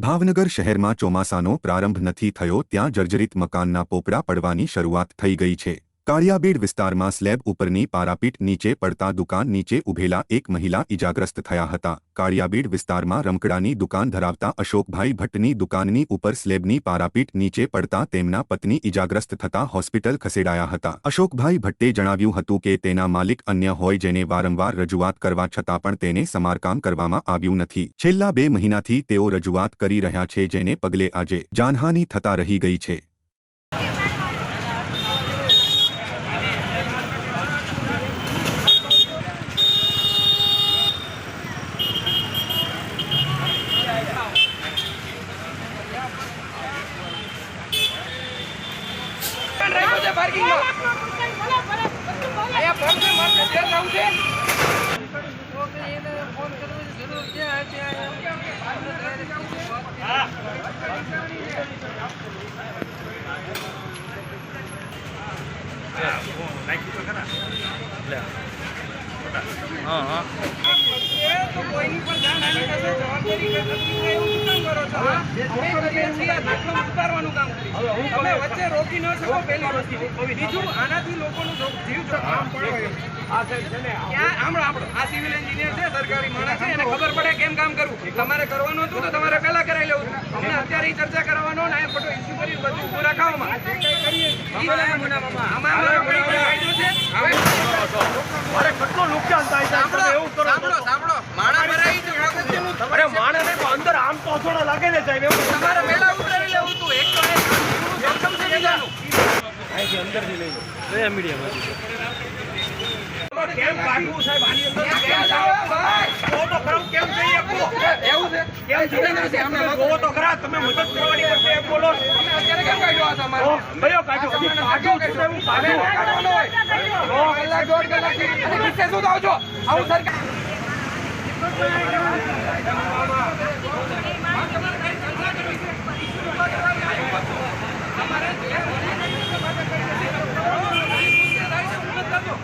ભાવનગર શહેરમાં ચોમાસાનો પ્રારંભ નથી થયો, ત્યાં જર્જરિત મકાનના પોપડા પડવાની શરૂઆત થઈ ગઈ છે. કાળિયાબેડ વિસ્તારમાં સ્લેબ ઉપરની પારાપીટ નીચે પડતા દુકાન નીચે ઉભેલા એક મહિલા ઇજાગ્રસ્ત થયા હતા. કાળિયાબીડ વિસ્તારમાં રમકડાની દુકાન ધરાવતા અશોકભાઈ ભટ્ટની દુકાનની ઉપર સ્લેબની પારાપીટ નીચે પડતા તેમના પત્ની ઇજાગ્રસ્ત થતા હોસ્પિટલ ખસેડાયા હતા. અશોકભાઈ ભટ્ટે જણાવ્યું હતું કે તેના માલિક અન્ય હોય જેને વારંવાર રજૂઆત કરવા છતાં પણ તેને સમારકામ કરવામાં આવ્યું નથી. છેલ્લા બે મહિનાથી તેઓ રજૂઆત કરી રહ્યા છે જેને પગલે આજે જાનહાની થતા રહી ગઈ છે. રાખ્યો છે પાર્કિંગમાં અહીંયા ફોન છે કોઈની પણ થશે, હોય એવું શું કામ હા? છીએ, આ દાખલો ઉતારવાનું કામ કરીએ. વચ્ચે રોકી ન શકો પહેલી વસ્તુ. આનાથી લોકોનું જીવ જોખમ પડે. એન્જિનિયર છે સરકારી માણસ છે એને ખબર પડે કેમ કામ કરવું તમારે કરવાનું હતું તો તમારે પહેલા કરાવી લેવું. અમને અત્યારે ચર્ચા કરવાનો ને ફોટો ઇસ્યુ કરી બધું આમાં અમારો કોઈ કાયદો છે અરે કેટલું નુકસાન થાય છે તમે એવું કરો સાંભળો સાંભળો માણા ભરાઈ છે અગત્યનું અરે માણસને તો અંદર આમ તો થોડા લાગે ને સાહેબ એવું તમારે મેળા ઉતારી લેવું તું. એક તો એક જોખમ છે બીજાનું અહીંથી અંદરથી લઈ લો. એ મીડિયામાંથી કેમ કાઢવું સાહેબ? આની અંદર કેમ જાવ તો ખરું કેમ જઈ આપો. એવું છે? કેમ જઈએ નથી અમને તમે જોવો તો ખરા તમે મદદ કરવાની પડશે એમ બોલો. તમે અત્યારે કેમ કાઢ્યો આ તમારો? કયો કાઢ્યો? હજી છું હું કાઢ્યું. કાઢવાનો હોય. કલાક દોઢ કલાકથી અને કિસ્સે શું થાવ છો? આવું સરકાર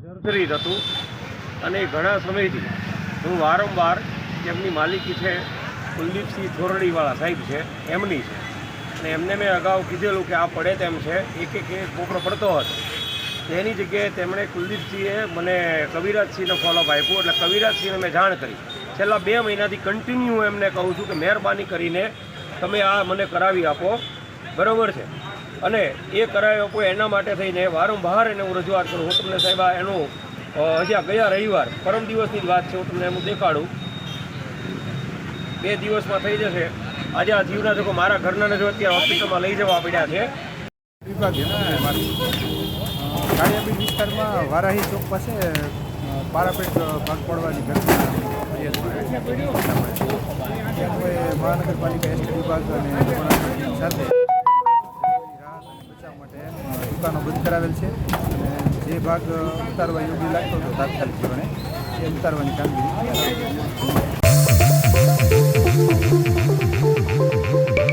જર્જરિત હતું. અને ઘણા સમયથી હું વારંવાર એમની માલિકી છે, કુલદીપસિંહ થોરડીવાળા સાહેબ છે, એમની છે. અને એમને મેં અગાઉ કીધેલું કે આ પડે તેમ છે, એક એક એક પોપડો પડતો હતો. તેની જગ્યાએ તેમણે કુલદીપસિંહે મને કવિરાજસિંહનો ફોલોઅપ આપ્યો. એટલે કવિરાજસિંહને મેં જાણ કરી. છેલ્લા બે મહિનાથી કન્ટિન્યુ એમને કહું છું કે મહેરબાની કરીને તમે આ મને કરાવી આપો. બરાબર છે? અને એ કરાવી આપો એના માટે થઈને વારંવાર એને હું રજૂઆત કરું. હું તમને સાહેબ આ એનું હજી ગયા રવિવાર પરમ દિવસની જ વાત છે હું તમને એનું દેખાડું. બે દિવસમાં થઈ જશે. આજે આ જીવના જોકો મારા ઘરના જો અત્યારે હોસ્પિટલમાં લઈ જવા પડ્યા છે. વિસ્તારમાં વારાહી ચોક પાસે પારાપેટ ભાગ પડવાની ઘટના. કોઈ મહાનગરપાલિકા એસટી વિભાગ અને સાથે દુકાનો બંધ કરાવેલ છે. જે ભાગ ઉતારવા યોગ્ય લાગતો હતો તાત્કાલિક ધોરણે, એ ઉતારવાની કામગીરી